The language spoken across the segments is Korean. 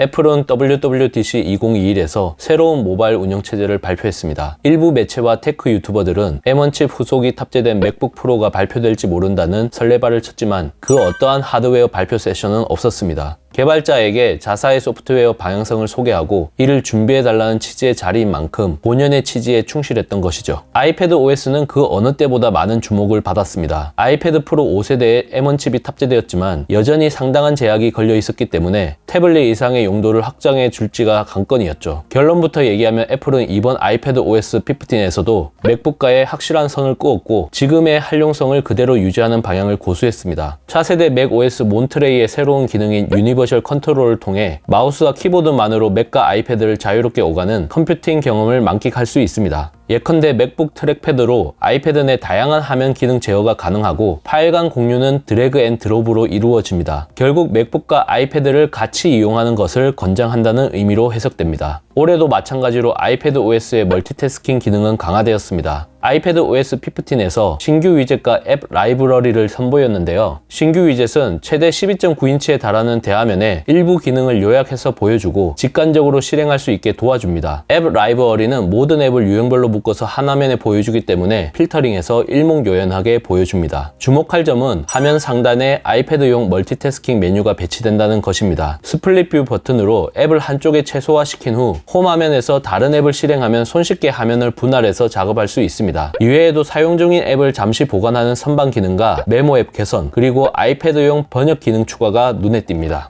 애플은 WWDC 2021에서 새로운 모바일 운영체제를 발표했습니다. 일부 매체와 테크 유튜버들은 M1 칩 후속이 탑재된 맥북 프로가 발표될지 모른다는 설레발을 쳤지만 그 어떠한 하드웨어 발표 세션은 없었습니다. 개발자에게 자사의 소프트웨어 방향성을 소개하고 이를 준비해달라는 취지의 자리인 만큼 본연의 취지에 충실했던 것이죠. 아이패드 OS는 그 어느 때보다 많은 주목을 받았습니다. 아이패드 프로 5세대에 M1 칩이 탑재되었지만 여전히 상당한 제약이 걸려 있었기 때문에 태블릿 이상의 용도를 확장해 줄지가 관건이었죠. 결론부터 얘기하면 애플은 이번 아이패드 OS 15에서도 맥북과의 확실한 선을 그었고 지금의 활용성을 그대로 유지하는 방향을 고수했습니다. 차세대 맥 OS 몬트레이의 새로운 기능인 유니버 셜 컨트롤을 통해 마우스와 키보드만으로 맥과 아이패드를 자유롭게 오가는 컴퓨팅 경험을 만끽할 수 있습니다. 예컨대 맥북 트랙패드로 아이패드 내 다양한 화면 기능 제어가 가능하고 파일 간 공유는 드래그 앤 드롭으로 이루어집니다. 결국 맥북과 아이패드를 같이 이용하는 것을 권장한다는 의미로 해석됩니다. 올해도 마찬가지로 아이패드 OS의 멀티태스킹 기능은 강화되었습니다. 아이패드 OS 15에서 신규 위젯과 앱 라이브러리를 선보였는데요. 신규 위젯은 최대 12.9인치에 달하는 대화면에 일부 기능을 요약해서 보여주고 직관적으로 실행할 수 있게 도와줍니다. 앱 라이브러리는 모든 앱을 유형별로 묶어서 한 화면에 보여주기 때문에 필터링해서 일목요연하게 보여줍니다. 주목할 점은 화면 상단에 아이패드용 멀티태스킹 메뉴가 배치된다는 것입니다. 스플릿 뷰 버튼으로 앱을 한쪽에 최소화시킨 후홈 화면에서 다른 앱을 실행하면 손쉽게 화면을 분할해서 작업할 수 있습니다. 이외에도 사용 중인 앱을 잠시 보관하는 선반 기능과 메모 앱 개선, 그리고 아이패드용 번역 기능 추가가 눈에 띕니다.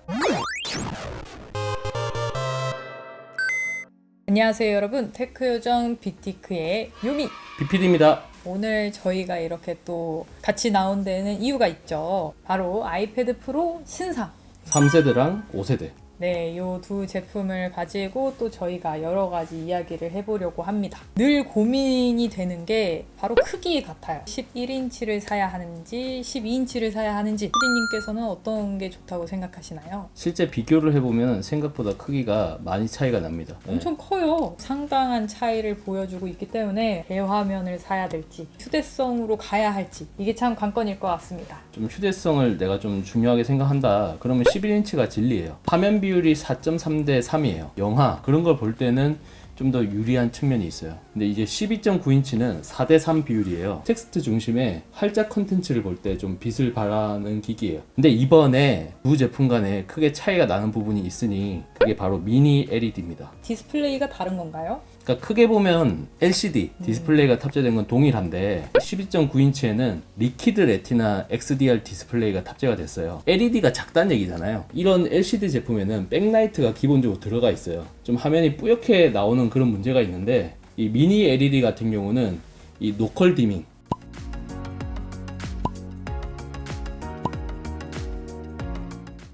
안녕하세요 여러분 테크요정 빅티크의 유미 비필입니다. 오늘 저희가 이렇게 또 같이 나온 데는 이유가 있죠 바로 아이패드 프로 신상 3세대랑 5세대. 네, 요 두 제품을 가지고 또 저희가 여러 가지 이야기를 해보려고 합니다. 늘 고민이 되는 게 바로 크기 같아요. 11인치를 사야 하는지, 12인치를 사야 하는지, 피디님께서는 어떤 게 좋다고 생각하시나요? 실제 비교를 해보면 생각보다 크기가 많이 차이가 납니다. 네. 엄청 커요. 상당한 차이를 보여주고 있기 때문에 대화면을 사야 될지, 휴대성으로 가야 할지, 이게 참 관건일 것 같습니다. 좀 휴대성을 내가 좀 중요하게 생각한다. 그러면 11인치가 진리예요. 화면 비율 이 4.3 대 3이에요. 영화 그런 걸 볼 때는 좀 더 유리한 측면이 있어요. 근데 이제 12.9인치는 4 대 3 비율이에요. 텍스트 중심의 활짝 컨텐츠를 볼 때 좀 빛을 발하는 기기예요. 근데 이번에 두 제품 간에 크게 차이가 나는 부분이 있으니 그게 바로 미니 LED입니다. 디스플레이가 다른 건가요? 그러니까 크게 보면 LCD 디스플레이가 탑재된 건 동일한데 12.9인치에는 리퀴드 레티나 XDR 디스플레이가 탑재가 됐어요. LED가 작다는 얘기잖아요. 이런 LCD 제품에는 백라이트가 기본적으로 들어가 있어요. 좀 화면이 뿌옇게 나오는 그런 문제가 있는데 이 미니 LED 같은 경우는 이 노컬 디밍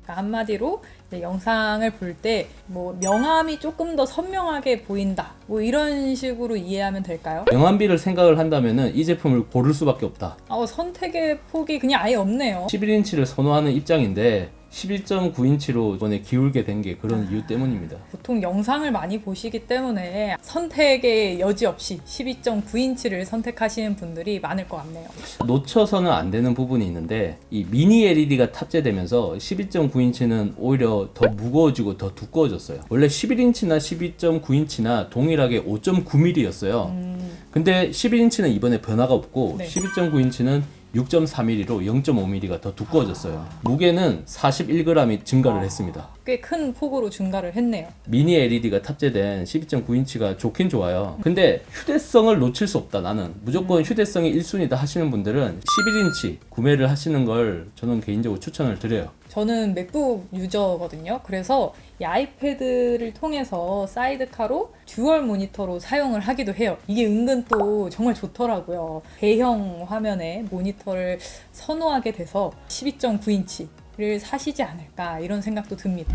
그러니까 한마디로 영상을 볼 때 뭐 명암이 조금 더 선명하게 보인다. 뭐 이런 식으로 이해하면 될까요? 명암비를 생각을 한다면은 이 제품을 고를 수밖에 없다. 어, 선택의 폭이 그냥 아예 없네요. 11인치를 선호하는 입장인데 11.9인치로 이번에 기울게 된 게 그런 이유 때문입니다. 보통 영상을 많이 보시기 때문에 선택의 여지 없이 12.9인치를 선택하시는 분들이 많을 것 같네요. 놓쳐서는 안 되는 부분이 있는데 이 미니 LED가 탑재되면서 12.9인치는 오히려 더 무거워지고 더 두꺼워졌어요. 원래 11인치나 12.9인치나 동일하게 5.9mm였어요. 근데 11인치는 이번에 변화가 없고 네. 12.9인치는 6.4mm로 0.5mm가 더 두꺼워졌어요. 무게는 41g이 증가를 했습니다. 꽤 큰 폭으로 증가를 했네요. 미니 LED가 탑재된 12.9인치가 좋긴 좋아요. 근데 휴대성을 놓칠 수 없다. 나는 무조건 휴대성이 1순위다 하시는 분들은 11인치 구매를 하시는 걸 저는 개인적으로 추천을 드려요. 저는 맥북 유저거든요. 그래서 이 아이패드를 통해서 사이드카로 듀얼 모니터로 사용을 하기도 해요. 이게 은근 또 정말 좋더라고요. 대형 화면에 모니터를 선호하게 돼서 12.9인치를 사시지 않을까 이런 생각도 듭니다.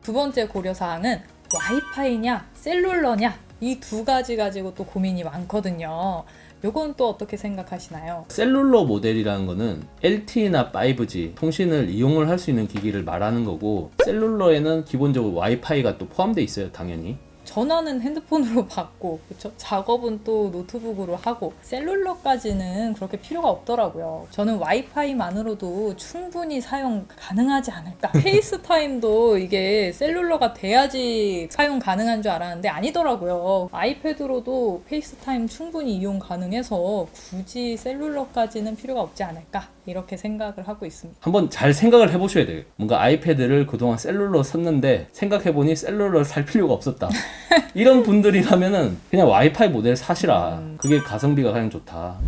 두 번째 고려사항은 와이파이냐 셀룰러냐 이 두 가지 가지고 또 고민이 많거든요. 요건 또 어떻게 생각하시나요? 셀룰러 모델이라는 거는 LTE나 5G 통신을 이용을 할 수 있는 기기를 말하는 거고 셀룰러에는 기본적으로 와이파이가 또 포함되어 있어요, 당연히. 전화는 핸드폰으로 받고 그쵸? 작업은 또 노트북으로 하고 셀룰러까지는 그렇게 필요가 없더라고요. 저는 와이파이만으로도 충분히 사용 가능하지 않을까. 페이스타임도 이게 셀룰러가 돼야지 사용 가능한 줄 알았는데 아니더라고요. 아이패드로도 페이스타임 충분히 이용 가능해서 굳이 셀룰러까지는 필요가 없지 않을까. 이렇게 생각을 하고 있습니다. 한번 잘 생각을 해보셔야 돼요. 뭔가 아이패드를 그동안 셀룰러 썼는데 생각해보니 셀룰러를 살 필요가 없었다. 이런 분들이라면은 그냥 와이파이 모델 사시라. 그게 가성비가 가장 좋다.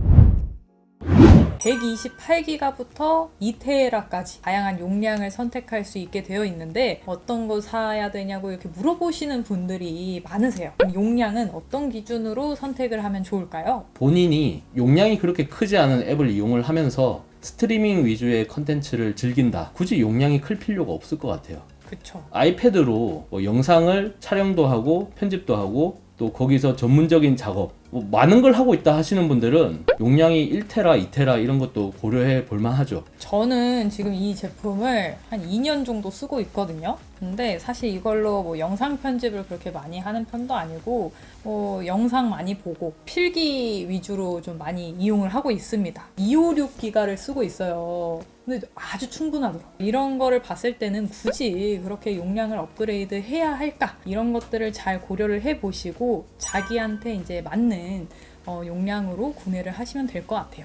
128기가부터 2테라까지 다양한 용량을 선택할 수 있게 되어 있는데 어떤 거 사야 되냐고 이렇게 물어보시는 분들이 많으세요. 그럼 용량은 어떤 기준으로 선택을 하면 좋을까요? 본인이 용량이 그렇게 크지 않은 앱을 이용을 하면서 스트리밍 위주의 컨텐츠를 즐긴다. 굳이 용량이 클 필요가 없을 것 같아요. 그쵸. 아이패드로 뭐 영상을 촬영도 하고 편집도 하고 또 거기서 전문적인 작업 뭐 많은 걸 하고 있다 하시는 분들은 용량이 1테라, 2테라 이런 것도 고려해 볼 만하죠. 저는 지금 이 제품을 한 2년 정도 쓰고 있거든요. 근데 사실 이걸로 뭐 영상 편집을 그렇게 많이 하는 편도 아니고 뭐 영상 많이 보고 필기 위주로 좀 많이 이용을 하고 있습니다. 256 기가를 쓰고 있어요. 근데 아주 충분하더라고요. 이런 거를 봤을 때는 굳이 그렇게 용량을 업그레이드 해야 할까? 이런 것들을 잘 고려를 해 보시고 자기한테 이제 맞는 어, 용량으로 구매를 하시면 될 것 같아요.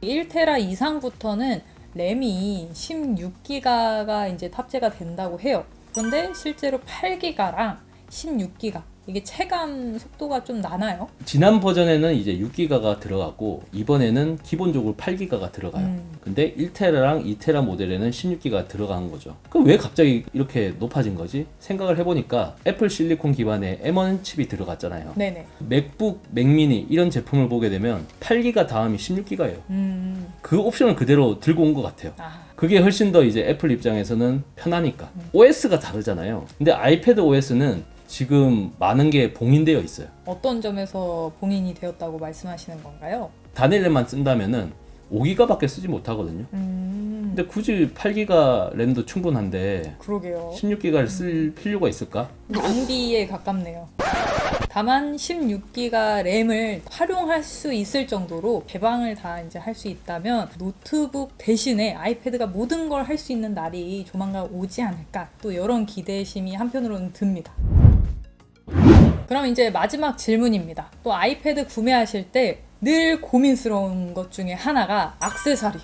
1테라 이상부터는 램이 16기가가 이제 탑재가 된다고 해요. 그런데 실제로 8기가랑 16기가 이게 체감 속도가 좀 나나요? 지난 버전에는 이제 6기가가 들어갔고 이번에는 기본적으로 8기가가 들어가요. 음. 근데 1테라랑 2테라 모델에는 16기가 들어간 거죠. 그럼 왜 갑자기 이렇게 높아진 거지? 생각을 해보니까 애플 실리콘 기반의 M1 칩이 들어갔잖아요. 네네. 맥북, 맥미니 이런 제품을 보게 되면 8기가 다음이 16기가예요. 음. 그 옵션을 그대로 들고 온 것 같아요. 아. 그게 훨씬 더 이제 애플 입장에서는 편하니까. OS가 다르잖아요. 근데 아이패드 OS는 지금 많은 게 봉인되어 있어요. 어떤 점에서 봉인이 되었다고 말씀하시는 건가요? 단일램만 쓴다면은 5기가밖에 쓰지 못하거든요. 음. 근데 굳이 8기가 램도 충분한데 그러게요. 16기가를 쓸 필요가 있을까? 낭비에 가깝네요. 다만 16기가 램을 활용할 수 있을 정도로 개방을 다 이제 할 수 있다면 노트북 대신에 아이패드가 모든 걸 할 수 있는 날이 조만간 오지 않을까 또 이런 기대심이 한편으로는 듭니다. 그럼 이제 마지막 질문입니다. 또 아이패드 구매하실 때 늘 고민스러운 것 중에 하나가 악세사리.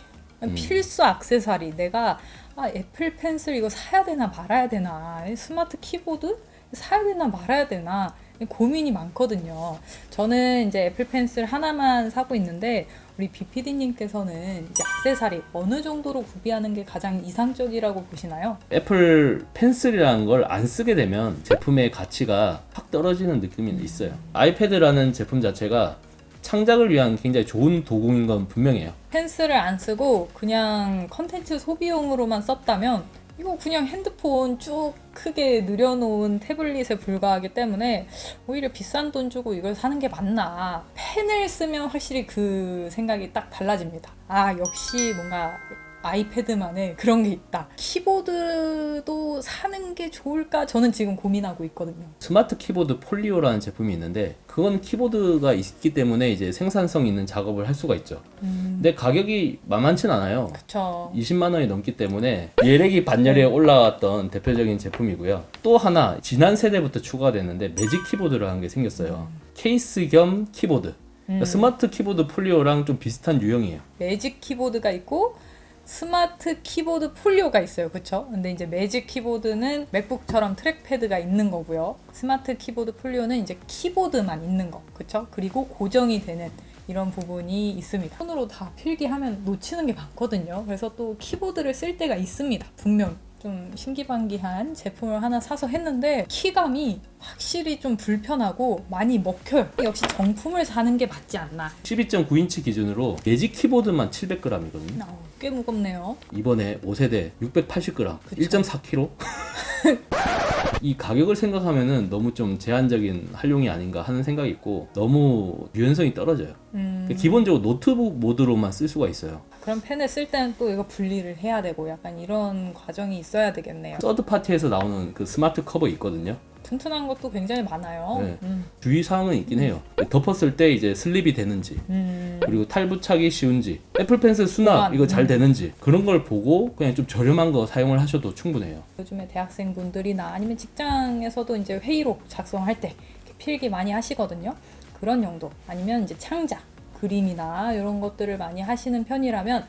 필수 악세사리. 내가 아, 애플 펜슬 이거 사야 되나 말아야 되나. 스마트 키보드 사야 되나 말아야 되나. 고민이 많거든요. 저는 이제 애플 펜슬 하나만 사고 있는데 우리 BPD님께서는 이제 악세사리 어느 정도로 구비하는 게 가장 이상적이라고 보시나요? 애플 펜슬이라는 걸 안 쓰게 되면 제품의 가치가 확 떨어지는 느낌이 있어요. 아이패드라는 제품 자체가 창작을 위한 굉장히 좋은 도구인 건 분명해요. 펜슬을 안 쓰고 그냥 컨텐츠 소비용으로만 썼다면 이거 그냥 핸드폰 쭉 크게 늘여놓은 태블릿에 불과하기 때문에 오히려 비싼 돈 주고 이걸 사는 게 맞나. 펜을 쓰면 확실히 그 생각이 딱 달라집니다. 아 역시 뭔가 아이패드만의 그런 게 있다 키보드도 사는 게 좋을까 저는 지금 고민하고 있거든요 스마트 키보드 폴리오라는 제품이 있는데 그건 키보드가 있기 때문에 이제 생산성 있는 작업을 할 수가 있죠. 음 근데 가격이 만만치는 않아요. 그쵸 20만 원이 넘기 때문에 예렉이 반열에 올라왔던 대표적인 제품이고요. 또 하나 지난 세대부터 추가됐는데 매직 키보드라는 게 생겼어요. 케이스 겸 키보드. 그러니까 스마트 키보드 폴리오랑 좀 비슷한 유형이에요. 매직 키보드가 있고 스마트 키보드 폴리오가 있어요. 그쵸? 근데 이제 매직 키보드는 맥북처럼 트랙패드가 있는 거고요. 스마트 키보드 폴리오는 이제 키보드만 있는 거. 그쵸? 그리고 고정이 되는 이런 부분이 있습니다. 손으로 다 필기하면 놓치는 게 많거든요. 그래서 또 키보드를 쓸 때가 있습니다. 분명. 좀 신기반기한 제품을 하나 사서 했는데 키감이 확실히 좀 불편하고 많이 먹혀요. 역시 정품을 사는 게 맞지 않나. 12.9인치 기준으로 매직 키보드만 700g이거든요. 어, 꽤 무겁네요. 이번에 5세대 680g, 그쵸. 1.4kg. 이 가격을 생각하면은 너무 좀 제한적인 활용이 아닌가 하는 생각이 있고 너무 유연성이 떨어져요. 음. 기본적으로 노트북 모드로만 쓸 수가 있어요. 그럼 펜을 쓸 때는 또 이거 분리를 해야 되고 약간 이런 과정이 있어야 되겠네요. 서드 파티에서 나오는 그 스마트 커버 있거든요. 튼튼한 것도 굉장히 많아요. 네. 음. 주의사항은 있긴 해요. 덮었을 때 이제 슬립이 되는지, 음. 그리고 탈부착이 쉬운지, 애플 펜슬 수납 보관, 이거 잘 음. 되는지 그런 걸 보고 그냥 좀 저렴한 거 사용을 하셔도 충분해요. 요즘에 대학생분들이나 아니면 직장에서도 이제 회의록 작성할 때 필기 많이 하시거든요. 그런 용도 아니면 이제 창작, 그림이나 이런 것들을 많이 하시는 편이라면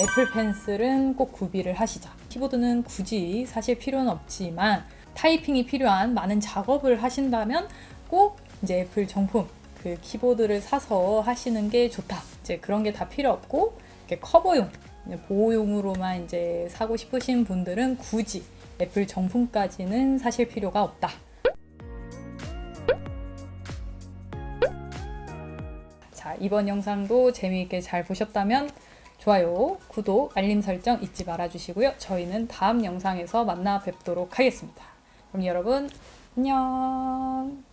애플 펜슬은 꼭 구비를 하시자. 키보드는 굳이 사실 필요는 없지만 타이핑이 필요한 많은 작업을 하신다면 꼭 이제 애플 정품 그 키보드를 사서 하시는 게 좋다. 이제 그런 게 다 필요 없고 이렇게 커버용 보호용으로만 이제 사고 싶으신 분들은 굳이 애플 정품까지는 사실 필요가 없다. 자, 이번 영상도 재미있게 잘 보셨다면 좋아요, 구독, 알림 설정 잊지 말아 주시고요. 저희는 다음 영상에서 만나 뵙도록 하겠습니다. 그럼 여러분, 안녕!